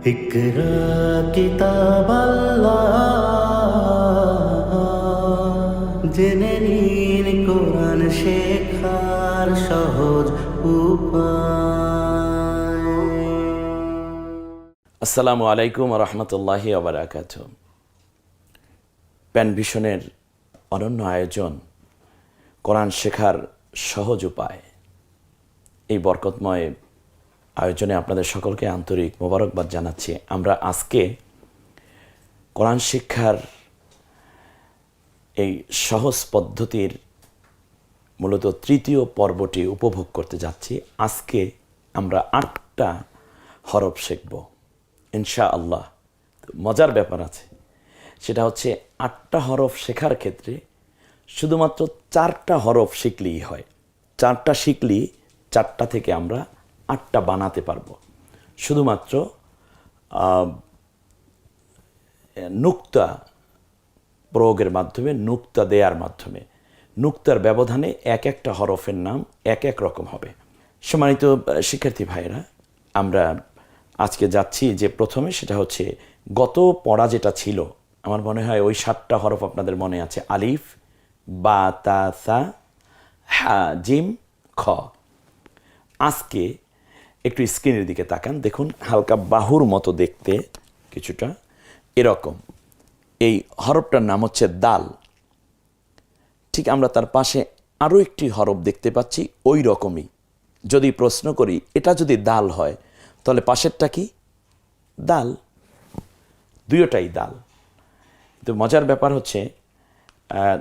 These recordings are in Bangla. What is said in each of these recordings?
اقرا কিতাব জেনে নিন কোরআন শেখার সহজ উপায় আসসালামু আলাইকুম রহমতুল্লাহি আবরাকাত প্যান ভিশনের অনন্য আয়োজন কোরআন শেখার সহজ উপায় এই বরকতময় আয়োজনে আপনাদের সকলকে আন্তরিক মোবারকবাদ জানাচ্ছি। আমরা আজকে কোরআন শিক্ষার এই সহজ পদ্ধতির মূলত তৃতীয় পর্বটি উপভোগ করতে যাচ্ছি। আজকে আমরা আটটা হরফ শিখব ইনশা আল্লাহ মজার ব্যাপার আছে, সেটা হচ্ছে আটটা হরফ শেখার ক্ষেত্রে শুধুমাত্র চারটা হরফ শিখলেই হয়। চারটা শিখলেই চারটা থেকে আমরা আটটা বানাতে পারব। শুধুমাত্র নুক্তা প্রয়োগের মাধ্যমে, নুক্তা দেয়ার মাধ্যমে। নুক্তার ব্যবধানে এক একটা হরফের নাম এক এক রকম হবে। সম্মানিত শিক্ষার্থী ভাইরা আমরা আজকে যাচ্ছি যে প্রথমে, সেটা হচ্ছে গত পড়া যেটা ছিল, আমার মনে হয় ওই সাতটা হরফ আপনাদের মনে আছে, আলিফ, বা, তা, সা, হা, জিম, খ। আজকে একটু স্ক্রিনের দিকে তাকান। দেখুন, হালকা বাহুর মতো দেখতে কিছুটা এরকম। এই হরফটার নাম হচ্ছে দাল। ঠিক আমরা তার পাশে আরও একটি হরফ দেখতে পাচ্ছি, ওই রকমই। যদি প্রশ্ন করি, এটা যদি দাল হয়, তাহলে পাশেরটা কি? দাল। দুয়োটাই দাল। কিন্তু মজার ব্যাপার হচ্ছে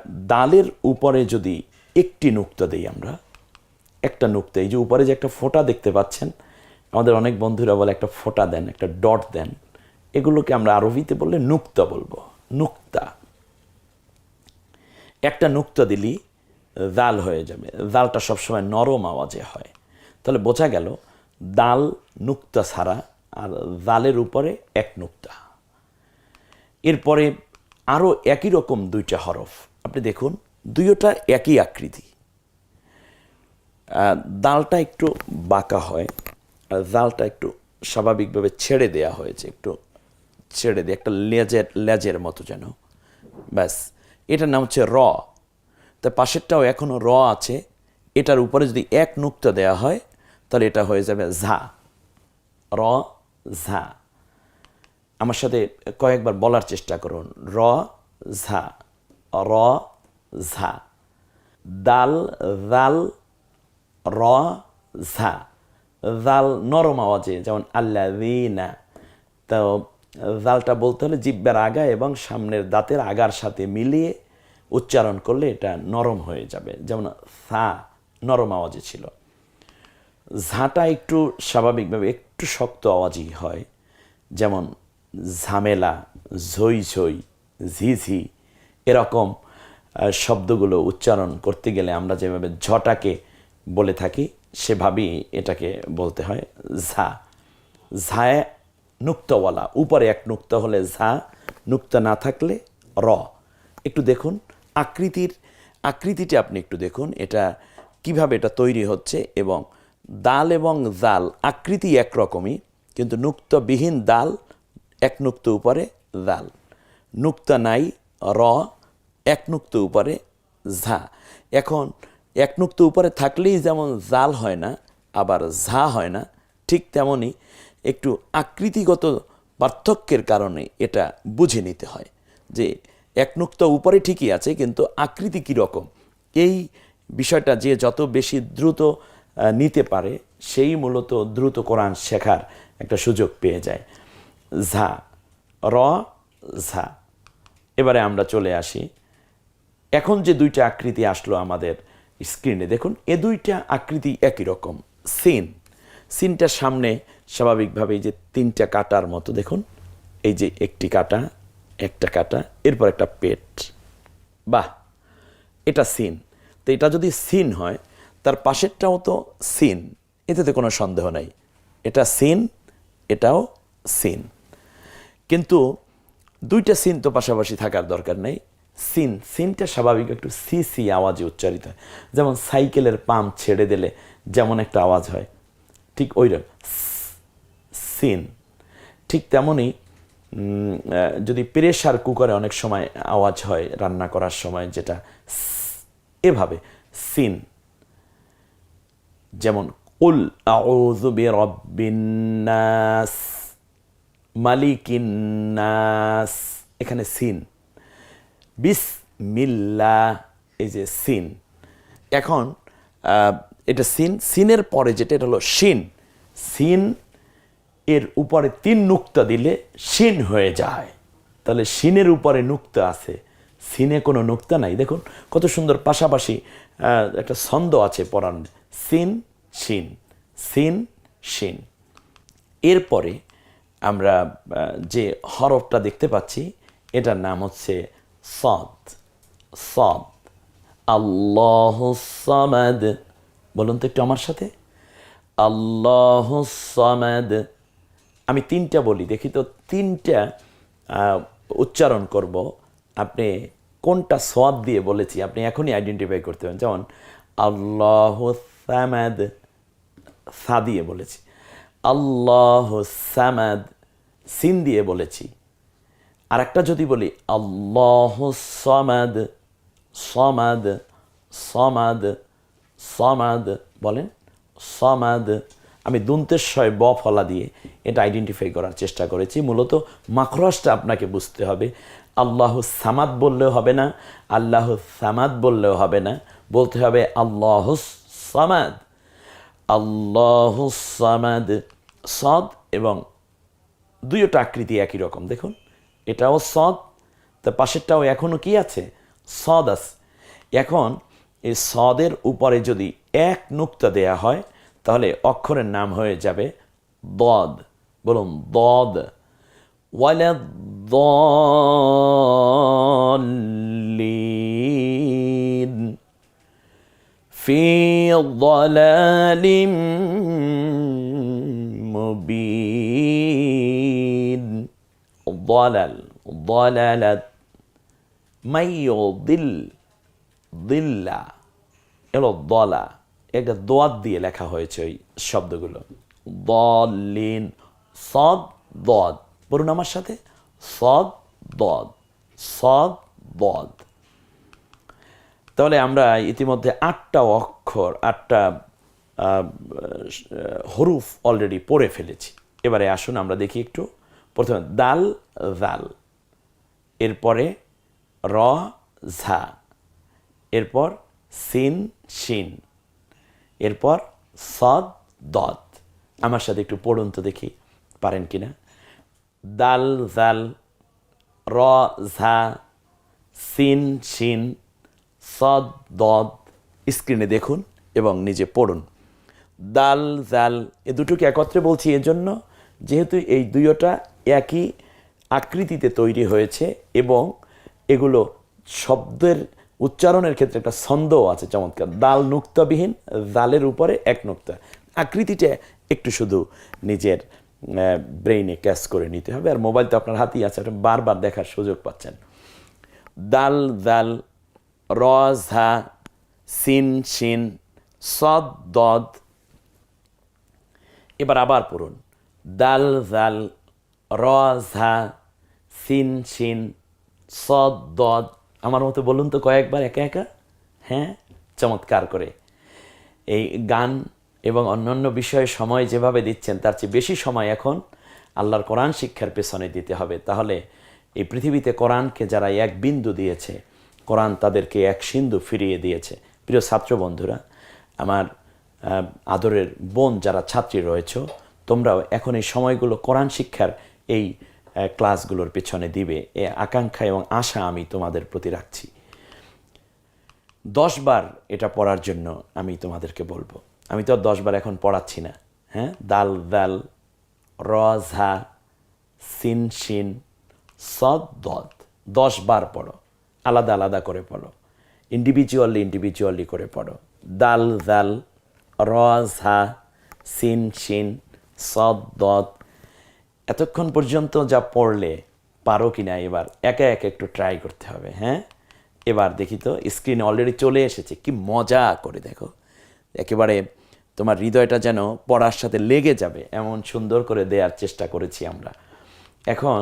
ডালের উপরে যদি একটি নুক্তা দেই আমরা, একটা নুক্তা, এই যে উপরে যে একটা ফোঁটা দেখতে পাচ্ছেন আমাদের অনেক বন্ধুরা বলে একটা ফোঁটা দেন, একটা ডট দেন। এগুলোকে আমরা আরবিতে বললে নুক্তা বলব, নুক্তা। একটা নুক্তা দিলি, দাল হয়ে যাবে। দালটা সবসময় নরম আওয়াজে হয়। তাহলে বোঝা গেল, দাল নুক্তা ছাড়া আর দালের উপরে এক নুক্তা। এরপরে আরও একই রকম দুইটা হরফ। আপনি দেখুন, দুইটা একই আকৃতি। দালটা একটু বাঁকা হয়। জালটা একটু স্বাভাবিকভাবে ছেড়ে দেয়া হয়েছে, একটু ছেড়ে দিয়ে, একটা লেজের লেজের মতো যেন। ব্যাস, এটার নাম হচ্ছে র। তা পাশেরটাও এখনও র আছে। এটার উপরে যদি এক নুক্তা দেয়া হয়, তাহলে এটা হয়ে যাবে ঝা। র, ঝা। আমার সাথে কয়েকবার বলার চেষ্টা করুন। র, ঝা। র, ঝা। দাল দাল র, ঝা। জাল নরম আওয়াজে, যেমন আল্লা না তো জালটা বলতে হলে জিব্বার আগা এবং সামনের দাঁতের আগার সাথে মিলিয়ে উচ্চারণ করলে এটা নরম হয়ে যাবে। যেমন সা নরম আওয়াজে ছিল। ঝাঁটা একটু স্বাভাবিকভাবে একটু শক্ত আওয়াজই হয়। যেমন ঝামেলা, ঝই ঝই, ঝিঝি এরকম শব্দগুলো উচ্চারণ করতে গেলে আমরা যেভাবে ঝটাকে বলে থাকি সেভাবেই এটাকে বলতে হয় ঝা। ঝায় নুক্তওয়ালা। উপরে এক নুক্ত হলে ঝা, নুক্তা না থাকলে র। একটু দেখুন, আকৃতির, আকৃতিটা আপনি একটু দেখুন, এটা কীভাবে এটা তৈরি হচ্ছে এবং দাল এবং জাল, আকৃতি একরকমই, কিন্তু নুক্তবিহীন দাল, এক নুক্ত উপরে জাল। নুক্তা নাই, র, এক নুক্ত উপরে ঝা। এখন এক নুক্ত উপরে থাকলেই যেমন জাল হয় না, আবার ঝা হয় না, ঠিক তেমনই একটু আকৃতিগত পার্থক্যের কারণে এটা বুঝে নিতে হয় যে এক নুক্ত উপরে ঠিকই আছে, কিন্তু আকৃতি কীরকম এই বিষয়টা যে যত বেশি দ্রুত নিতে পারে, সেই মূলত দ্রুত কোরআন শেখার একটা সুযোগ পেয়ে যায়। ঝা, র, ঝা। এবারে আমরা চলে আসি। এখন যে দুইটা আকৃতি আসলো আমাদের স্ক্রিনে দেখুন, এ দুইটা আকৃতি একই রকম, সিন। সিনটার সামনে স্বাভাবিকভাবে যে তিনটা কাটার মতো, দেখুন, এই যে একটি কাটা, একটা কাটা, এরপর একটা পেট। বাহ, এটা সিন। তো এটা যদি সিন হয়, তার পাশেরটাও তো সিন এতে কোনো সন্দেহ নাই। এটা সিন, এটাও সিন। কিন্তু দুইটা সিন তো পাশাপাশি থাকার দরকার নেই। সিন, সিনটা স্বাভাবিক একটু সি সি আওয়াজে উচ্চারিত হয়। যেমন সাইকেলের পাম্প ছেড়ে দিলে যেমন একটা আওয়াজ হয়। ঠিক ওই রকম। সিন। ঠিক তেমনই যদি প্রেশার কুকারে অনেক সময় আওয়াজ হয় রান্না করার সময় যেটা এভাবে। সিন। যেমন, কুল আউযু বিরাব্বিন নাস মালিকিন নাস। এখানে সিন। বিসমিল্লাহ এই যে সিন। এখন এটা সিন, সিনের পরে যেটা, এটা হলো শিন। সিন, এর উপরে তিন নুক্তা দিলে শিন হয়ে যায়। তাহলে শিনের উপরে নুক্তা আছে। সিনে কোনো নুক্তা নাই। দেখুন, কত সুন্দর পাশাপাশি একটা ছন্দ আছে পড়ান। সিন, শিন। সিন, শিন। এরপরে আমরা যে হরফটা দেখতে পাচ্ছি, এটার নাম হচ্ছে সদ সদ। আল্লাহ সামাদ। বলুন তো একটু আমার সাথে। আল্লাহ সামাদ। আমি তিনটা বলি, দেখি তো তিনটা উচ্চারণ করব। আপনি কোনটা সোয়াদ দিয়ে বলেছি, আপনি এখনই আইডেন্টিফাই করতে পারেন। যেমন, আল্লাহ সামাদ, সা দিয়ে বলেছি। আল্লাহ সামাদ, সিন দিয়ে বলেছি। আর একটা যদি বলি, আল্লাহ সমাদ সমাদ সমাদ সমাদ, বলেন, সমাদ। আমি দুন্তেশ্বয় ব ফলা দিয়ে এটা আইডেন্টিফাই করার চেষ্টা করেছি। মূলত মাখরসটা আপনাকে বুঝতে হবে। আল্লাহ সামাদ বললেও হবে না, আল্লাহ সামাদ বললেও হবে না। বলতে হবে আল্লাহ সামাদ। আল্লাহ সামাদ, সদ এবং দুইটা আকৃতি একই রকম। দেখুন এটাও সদ তার পাশেরটাও এখনও কি আছে সদ আছে এখন এই সদের উপরে যদি এক নুক্তা দেয়া হয় তাহলে অক্ষরের নাম হয়ে যাবে দদ বলুন দদ ওয়ালা দলিন في ضلال مبين ضلل ضللت من يضل ضل এলো দলা একটা দোয়াত দিয়ে লেখা হয়েছে ওই শব্দগুলো দলিন সদ দদ বলুন আমার সাথে সদ দদ সদ দদ তাহলে আমরা ইতিমধ্যে আটটা অক্ষর আটটা আহ, হরুফ অলরেডি পড়ে ফেলেছি এবারে আসুন আমরা দেখি একটু প্রথমে দাল জাল এরপরে র, ঝা। এরপর সিন, শিন। এরপর সদ, দদ। আমার সাথে একটু পড়ুন তো দেখি, পারেন কি না দাল, জাল, র, ঝা, সিন, শিন, সদ, দদ। স্ক্রিনে দেখুন এবং নিজে পড়ুন। দাল, জাল, এ দুটোকে একত্রে বলছি এজন্য, যেহেতু এই দুইটা একই আকৃতিতে তৈরি হয়েছে এবং এগুলো শব্দের উচ্চারণের ক্ষেত্রে একটা ছন্দও আছে চমৎকার। দাল নুক্তাবিহীন, জালের উপরে এক নুক্তা। আকৃতিটা একটু শুধু নিজের ব্রেইনে ক্যাচ করে নিতে হবে। আর মোবাইল তো আপনার হাতেই আছে আপনি বারবার দেখার সুযোগ পাচ্ছেন। দাল দাল র, ঝা, সিন, শিন, সদ, দদ। এবার আবার পড়ুন। দাল, জাল র ঝা সিন, শিন, সদ, দদ। আমার মতো বলুন তো কয়েকবার একা একা? হ্যাঁ? চমৎকার করে। এই গান এবং অন্যান্য বিষয়ে সময় যেভাবে দিচ্ছেন, তার চেয়ে বেশি সময় এখন আল্লাহর কোরআন শিক্ষার পেছনে দিতে হবে। তাহলে এই পৃথিবীতে কোরআনকে যারা এক বিন্দু দিয়েছে, কোরআন তাদেরকে এক সিন্ধু ফিরিয়ে দিয়েছে। প্রিয় ছাত্র বন্ধুরা, আমার আদরের বোন যারা ছাত্রী রয়েছ, তোমরাও এখন এই সময়গুলো কোরআন শিক্ষার এই ক্লাসগুলোর পেছনে দিবে। এ আকাঙ্ক্ষা এবং আশা আমি তোমাদের প্রতি রাখছি। দশ বার এটা পড়ার জন্য আমি তোমাদেরকে বলব। আমি তো আর দশ বার এখন পড়াচ্ছি না হ্যাঁ? দাল দাল, র সিন, শিন, সদ, দদ। দশ বার পড়ো। আলাদা আলাদা করে পড়ো। ইন্ডিভিজুয়ালি ইন্ডিভিজুয়ালি করে পড়ো। দাল দাল, র সিন, শিন, সদ, দদ এতক্ষণ পর্যন্ত যা পড়লে পারো কি না, এবার একা একা একটু ট্রাই করতে হবে হ্যাঁ? এবার দেখি তো স্ক্রিনে অলরেডি চলে এসেছে, কি মজা করে দেখো। একেবারে তোমার হৃদয়টা যেন পড়ার সাথে লেগে যাবে, এমন সুন্দর করে দেওয়ার চেষ্টা করেছি আমরা। এখন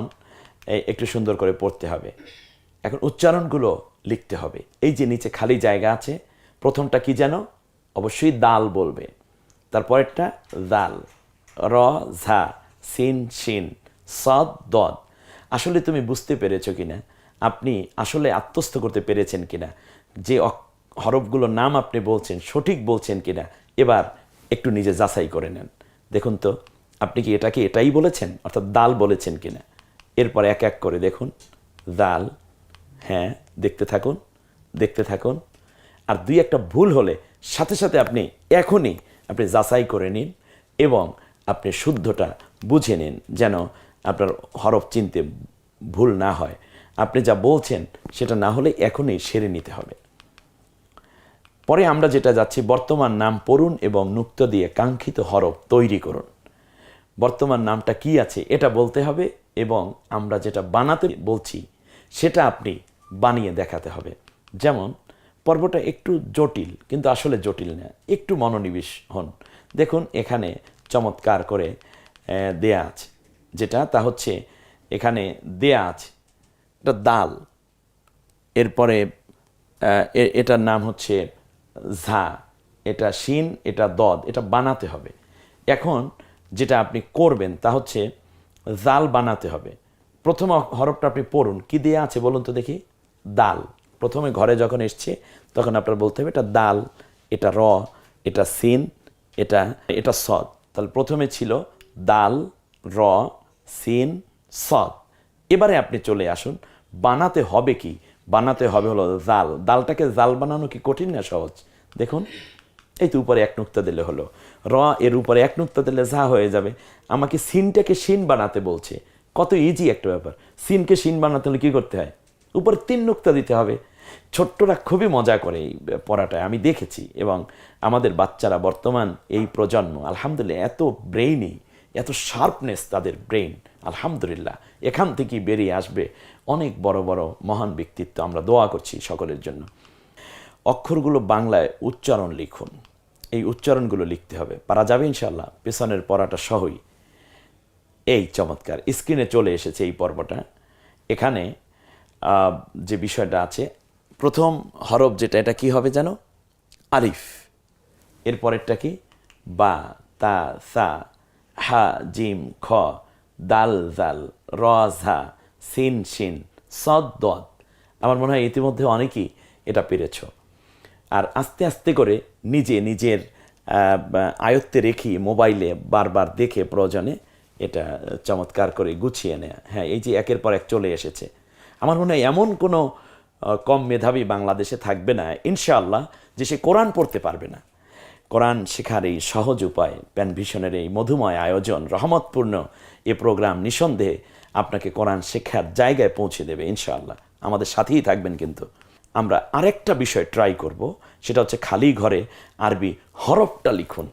একটু সুন্দর করে পড়তে হবে। এখন উচ্চারণগুলো লিখতে হবে। এই যে নিচে খালি জায়গা আছে, প্রথমটা কি যেন? অবশ্যই দাল বলবে। তারপরেরটা দাল। র, ঝা। সিন শিন সদ দদ। আসলে তুমি বুঝতে পেরেছ কিনা? আপনি আসলে আত্মস্থ করতে পেরেছেন কিনা? যে হরফগুলোর নাম আপনি বলছেন, সঠিক বলছেন কিনা? এবার একটু নিজে যাচাই করে নেন। দেখুন তো, আপনি কি এটাকে এটাই বলেছেন? অর্থাৎ দাল বলেছেন কিনা? এরপর এক এক করে দেখুন। দাল হ্যাঁ দেখতে থাকুন দেখতে থাকুন। আর দুই একটা ভুল হলে সাথে সাথে আপনি এখনই আপনি যাচাই করে নিন এবং আপনি শুদ্ধটা বুঝে নিন যেন আপনার হরফ চিনতে ভুল না হয়। আপনি যা বলছেন সেটা না হলে এখনই সেরে নিতে হবে। পরে আমরা যেটা যাচ্ছি, বর্তমান নাম পড়ুন এবং নুক্ত দিয়ে কাঙ্ক্ষিত হরফ তৈরি করুন। বর্তমান নামটা কি আছে এটা বলতে হবে এবং আমরা যেটা বানাতে বলছি সেটা আপনি বানিয়ে দেখাতে হবে। যেমন, পর্বটা একটু জটিল, কিন্তু আসলে জটিল না, একটু মনোনিবেশ হন। দেখুন, এখানে চমৎকার করে দেয়া আছে যেটা তা হচ্ছে এখানে দেয়া আছে এটা দাল। এরপরে এটার নাম হচ্ছে ঝা, এটা শিন, এটা দদ, এটা বানাতে হবে। এখন যেটা আপনি করবেন তা হচ্ছে জাল বানাতে হবে। প্রথম হরফটা আপনি পড়ুন, কি দেয়া আছে বলুন তো দেখি? দাল। প্রথমে ঘরে যখন এসছে, তখন আপনার বলতে হবে এটা দাল, এটা র, এটা সিন এটা এটা সদ। তাহলে প্রথমে ছিল দাল, র, সিন, সদ। এবারে আপনি চলে আসুন। বানাতে হবে কি? বানাতে হবে হলো জাল। দালটাকে জাল বানানো কি কঠিন না সহজ? দেখুন, এই তো উপরে এক নুক্তা দিলে হলো। র, এর উপরে এক নুক্তা দিলে যা হয়ে যাবে। আমাকে সিনটাকে সিন বানাতে বলছে। কত ইজি একটা ব্যাপার। সিনকে সিন বানাতে হলে কী করতে হয়? উপরে তিন নুক্তা দিতে হবে। ছোট্টরা খুবই মজা করে এই পড়াটায়। আমি দেখেছি এবং আমাদের বাচ্চারা বর্তমান এই প্রজন্ম, আলহামদুলিল্লাহ, এত ব্রেইনি এত শার্পনেস তাদের ব্রেইন আলহামদুলিল্লাহ। এখান থেকেই বেরিয়ে আসবে অনেক বড় বড় মহান ব্যক্তিত্ব। আমরা দোয়া করছি সকলের জন্য। অক্ষরগুলো বাংলায় উচ্চারণ লিখুন। এই উচ্চারণগুলো লিখতে হবে। পারা যাবে ইনশাল্লাহ পেছনের পড়াটা সহই। এই চমৎকার। স্ক্রিনে চলে এসেছে এই পর্বটা। এখানে যে বিষয়টা আছে, প্রথম হরফ যেটা, এটা কি হবে যেন? আলিফ। এরপরেরটা কি? বা, তা, সা হা, জিম, খ, দাল, জাল, র, ঝা, সিন, শিন, সদ, দদ। আমার মনে হয় ইতিমধ্যে অনেকেই এটা পেরেছ। আর আস্তে আস্তে করে নিজে নিজের আয়ত্তে রেখে মোবাইলে বারবার দেখে প্রয়োজনে এটা চমৎকার করে গুছিয়ে নেয়া। হ্যাঁ এই যে একের পর এক চলে এসেছে। আমার মনে হয় এমন কোনো কম মেধাবী বাংলাদেশে থাকবে না, ইনশাআল্লাহ, যে সে কোরআন পড়তে পারবে না। কোরআন শেখার এই সহজ উপায়, প্যান ভিশনের এই মধুময় আয়োজন রহমতপূর্ণ, এ প্রোগ্রাম নিঃসন্দেহে আপনাকে কোরআন শেখার জায়গায় পৌঁছে দেবে, ইনশাআল্লাহ। আমাদের সাথেই থাকবেন কিন্তু। আমরা আরেকটা বিষয় ট্রাই করব, সেটা হচ্ছে খালি ঘরে আরবি হরফটা লিখুন।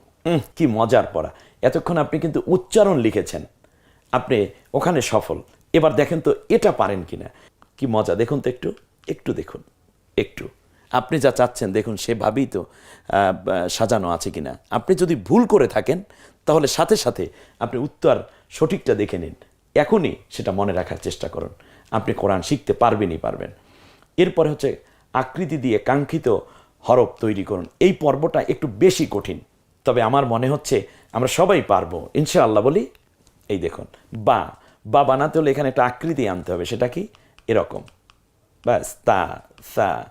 কি মজার পড়া। এতক্ষণ আপনি কিন্তু উচ্চারণ লিখেছেন। আপনি ওখানে সফল। এবার দেখেন তো এটা পারেন কিনা। কি মজা, দেখুন তো একটু একটু দেখুন। একটু। আপনি যা চাচ্ছেন, দেখুন সেভাবেই তো সাজানো আছে কিনা। আপনি যদি ভুল করে থাকেন, তাহলে সাথে সাথে আপনি উত্তর সঠিকটা দেখে নিন। এখনই সেটা মনে রাখার চেষ্টা করুন। আপনি কোরআন শিখতে পারবেনই পারবেন। এরপরে হচ্ছে আকৃতি দিয়ে কাঙ্ক্ষিত হরফ তৈরি করুন। এই পর্বটা একটু বেশি কঠিন। তবে আমার মনে হচ্ছে আমরা সবাই পারব। ইনশাআল্লাহ বলি, এই দেখুন, বা বা বানাতে হলে এখানে একটা আকৃতি আনতে হবে। সেটা কি? এরকম। ব্যাস, তা, সা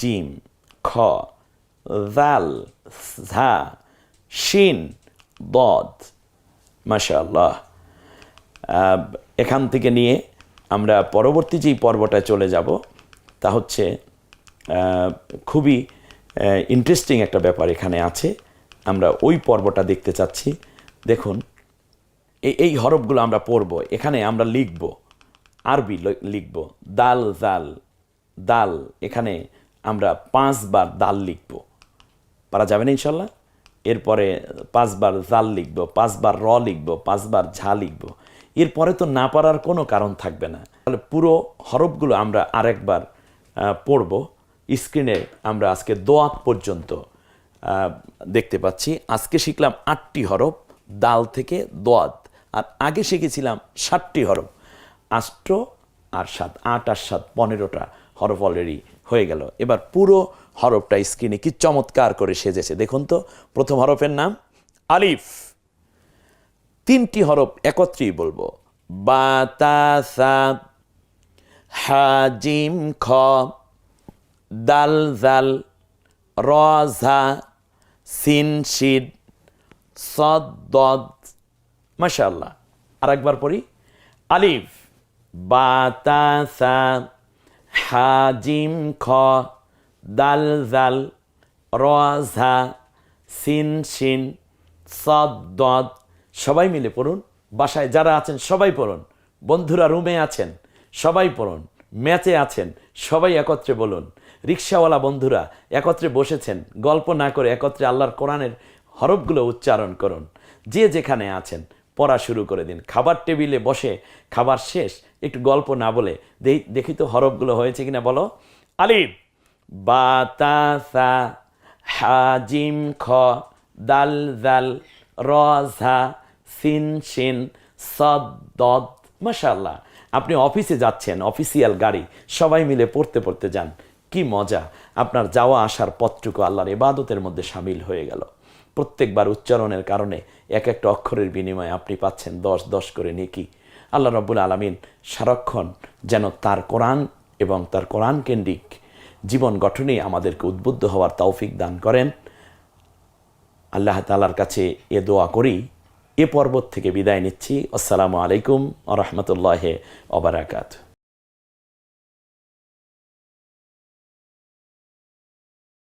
জিম খ জাল ঝা শিন বদ মাশাআল্লাহ। আহ, এখান থেকে নিয়ে আমরা পরবর্তী যেই পর্বটা চলে যাব তা হচ্ছে খুবই ইন্টারেস্টিং একটা ব্যাপার এখানে আছে। আমরা ওই পর্বটা দেখতে চাচ্ছি। দেখুন এই এই হরফগুলো আমরা পড়ব। এখানে আমরা লিখব আরবি লিখব দাল জাল দাল। এখানে আমরা পাঁচবার দাল লিখব। পারা যাবে না ইনশাল্লাহ? এরপরে পাঁচবার জাল লিখব, পাঁচবার র লিখব, পাঁচবার ঝা লিখব। এরপরে তো না পারার কোনো কারণ থাকবে না। তাহলে পুরো হরফগুলো আমরা আরেকবার পড়ব। স্ক্রিনে আমরা আজকে দোয়াত পর্যন্ত দেখতে পাচ্ছি। আজকে শিখলাম আটটি হরফ, দাল থেকে দোয়াত। আর আগে শিখেছিলাম ষাটটি হরফ। আষ্ট আর সাত, আট আর সাত, পনেরোটা হরফ অলরেডি হয়ে গেল। এবার পুরো হরফটা স্ক্রিনে কি চমৎকার করে সেজেছে। দেখুন তো, প্রথম হরফের নাম আলিফ। তিনটি হরফ একত্রেই বলব। বাতাসা হাজিম খ, দাল, জাল রজা সিন, শিদ, সদ মাশাল্লাহ আর একবার পড়ি। আলিফ। বাতাসা হাজিম খ, দাল জাল রজা সিন, শিন, সদ সবাই মিলে পড়ুন। বাসায় যারা আছেন সবাই পড়ুন। বন্ধুরা রুমে আছেন সবাই পড়ুন। ম্যাচে আছেন সবাই একত্রে বলুন। রিক্সাওয়ালা বন্ধুরা একত্রে বসেছেন। গল্প না করে একত্রে আল্লাহর কোরআনের হরফগুলো উচ্চারণ করুন। যে যেখানে আছেন পড়া শুরু করে দিন। খাবার টেবিলে বসে খাবার শেষ, একটু গল্প না বলে। দেখি তো হরফগুলো হয়েছে কিনা বলো। আলিফ, বাতাসা, হাজিম, খ, দাল দাল রজা সিন সিন সদ মাশাল্লাহ আপনি অফিসে যাচ্ছেন, অফিসিয়াল গাড়ি, সবাই মিলে পড়তে পড়তে যান। কি মজা, আপনার যাওয়া আসার পথটুকু আল্লাহর ইবাদতের মধ্যে সামিল হয়ে গেল। প্রত্যেকবার উচ্চারণের কারণে এক একটা অক্ষরের বিনিময়ে আপনি পাচ্ছেন দশ দশ করে নেকি। আল্লাহ রব্বুল আলমিন সারাক্ষণ যেন তার কোরআন এবং তার কোরআন কেন্দ্রিক জীবন গঠনে আমাদেরকে উদ্বুদ্ধ হওয়ার তৌফিক দান করেন। আল্লাহ তালার কাছে এ দোয়া করি। এ পর্বত থেকে বিদায় নিচ্ছি। আসসালামু আলাইকুম আ রহমতুল্লাহ অবরাকাত